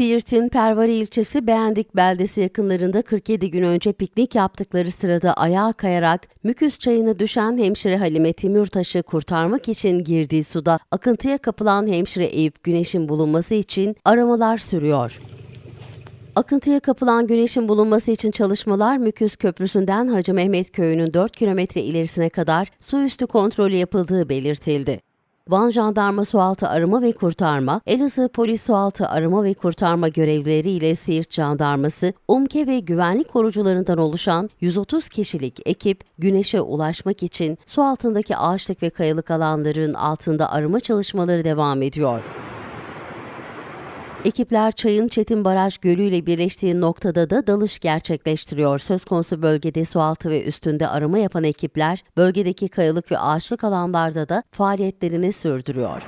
Siirt'in Pervari ilçesi Beğendik beldesi yakınlarında 47 gün önce piknik yaptıkları sırada ayağa kayarak Müküs çayına düşen hemşire Halime Timurtaş'ı kurtarmak için girdiği suda akıntıya kapılan hemşire Eyüp Güneş'in bulunması için aramalar sürüyor. Akıntıya kapılan güneşin bulunması için çalışmalar Müküs Köprüsü'nden Hacı Mehmet Köyü'nün 4 kilometre ilerisine kadar su üstü kontrolü yapıldığı belirtildi. Van Jandarma Sualtı Arama ve Kurtarma, Elazığ Polis Sualtı Arama ve Kurtarma görevlileri ile Siirt Jandarması, UMKE ve güvenlik korucularından oluşan 130 kişilik ekip güneşe ulaşmak için su altındaki ağaçlık ve kayalık alanların altında arama çalışmaları devam ediyor. Ekipler Çayın Çetin Baraj Gölü ile birleştiği noktada da dalış gerçekleştiriyor. Söz konusu bölgede sualtı ve üstünde arama yapan ekipler bölgedeki kayalık ve ağaçlık alanlarda da faaliyetlerini sürdürüyor.